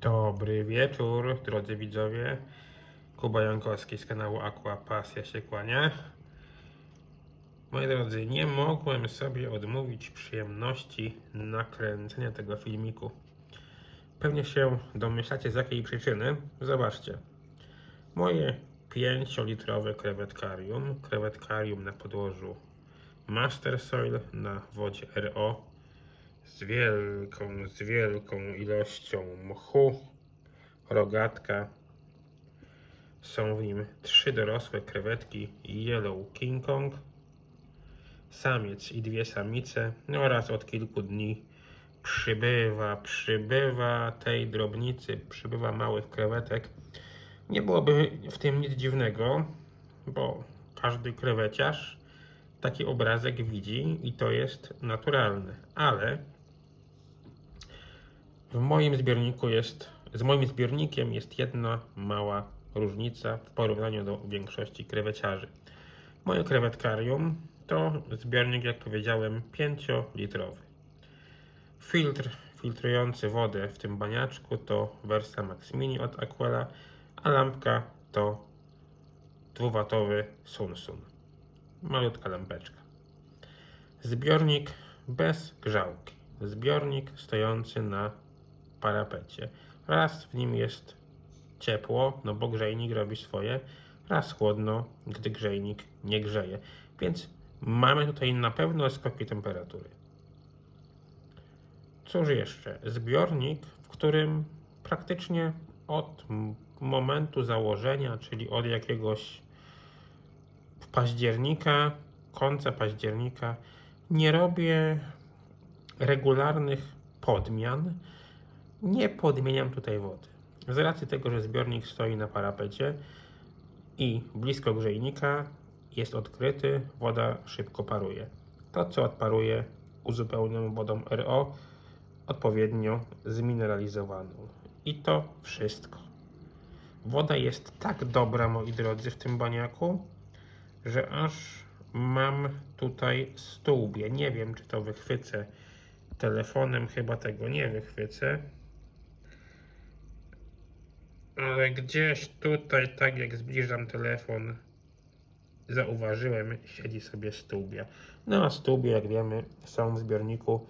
Dobry wieczór, drodzy widzowie. Kuba Jankowski z kanału Aqua Pasja się kłania. Moi drodzy, nie mogłem sobie odmówić przyjemności nakręcenia tego filmiku. Pewnie się domyślacie z jakiej przyczyny. Zobaczcie. Moje 5-litrowe krewetkarium, krewetkarium na podłożu Master Soil na wodzie RO z wielką, z wielką ilością mchu, rogatka. Są w nim trzy dorosłe krewetki Yellow King Kong, samiec i dwie samice oraz od kilku dni przybywa, przybywa tej drobnicy, przybywa małych krewetek. Nie byłoby w tym nic dziwnego, bo każdy kreweciarz taki obrazek widzi i to jest naturalne, ale w moim zbiorniku jest, z moim zbiornikiem jest jedna mała różnica w porównaniu do większości kreweciarzy. Moje krewetkarium to zbiornik, jak powiedziałem, 5-litrowy. Filtr filtrujący wodę w tym baniaczku to Versa Max Mini od Aquela, a lampka to 2-watowy Sunsun. Malutka lampeczka. Zbiornik bez grzałki. Zbiornik stojący na parapecie. Raz w nim jest ciepło, no bo grzejnik robi swoje, raz chłodno, gdy grzejnik nie grzeje. Więc mamy tutaj na pewno skoki temperatury. Cóż jeszcze? Zbiornik, w którym praktycznie od momentu założenia, czyli od jakiegoś października, końca października, nie robię regularnych podmian. Nie podmieniam tutaj wody. Z racji tego, że zbiornik stoi na parapecie i blisko grzejnika jest odkryty, woda szybko paruje. To, co odparuje, uzupełniam wodą RO, odpowiednio zmineralizowaną. I to wszystko. Woda jest tak dobra, moi drodzy, w tym baniaku, że aż mam tutaj stółbie. Nie wiem, czy to wychwycę telefonem, chyba tego nie wychwycę. Ale gdzieś tutaj, tak jak zbliżam telefon, zauważyłem, siedzi sobie stółbia. No a stółbie, jak wiemy, są w zbiorniku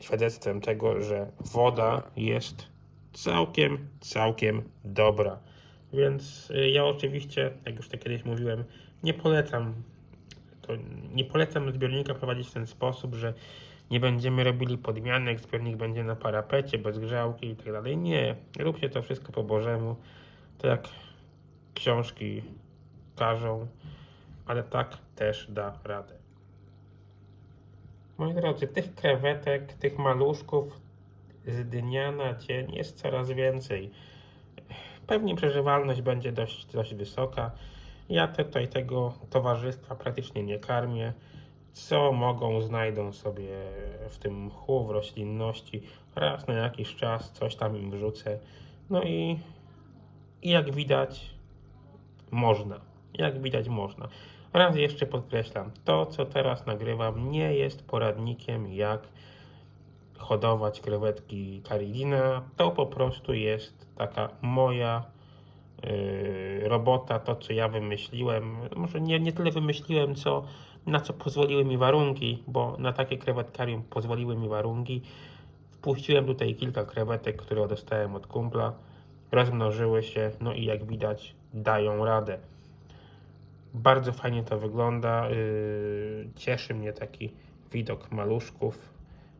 świadectwem tego, że woda jest całkiem, całkiem dobra. Więc y, ja oczywiście, jak już to kiedyś mówiłem, nie polecam to nie polecam zbiornika prowadzić w ten sposób, że nie będziemy robili podmianek, zbiornik będzie na parapecie, bez grzałki i tak dalej. Nie, róbcie to wszystko po Bożemu, to jak książki każą, ale tak też da radę. Moi drodzy, tych krewetek, tych maluszków z dnia na dzień jest coraz więcej. Pewnie przeżywalność będzie dość, dość wysoka. Ja tutaj tego towarzystwa praktycznie nie karmię. Co mogą, znajdą sobie w tym mchu, w roślinności. Raz na jakiś czas coś tam im wrzucę. No i, i jak widać, można. Jak widać, można. Raz jeszcze podkreślam, to co teraz nagrywam nie jest poradnikiem, jak hodować krewetki Caridina. To po prostu jest taka moja robota, to co ja wymyśliłem. Może nie, nie tyle wymyśliłem, co na co pozwoliły mi warunki, bo na takie krewetkarium pozwoliły mi warunki. Wpuściłem tutaj kilka krewetek, które dostałem od kumpla. Rozmnożyły się, no i jak widać, dają radę. Bardzo fajnie to wygląda. Yy, Cieszy mnie taki widok maluszków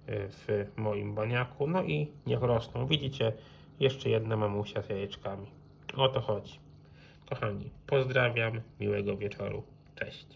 yy, w moim baniaku. No i niech rosną. Widzicie, jeszcze jedna mamusia z jajeczkami. O to chodzi. Kochani, pozdrawiam, miłego wieczoru. Cześć.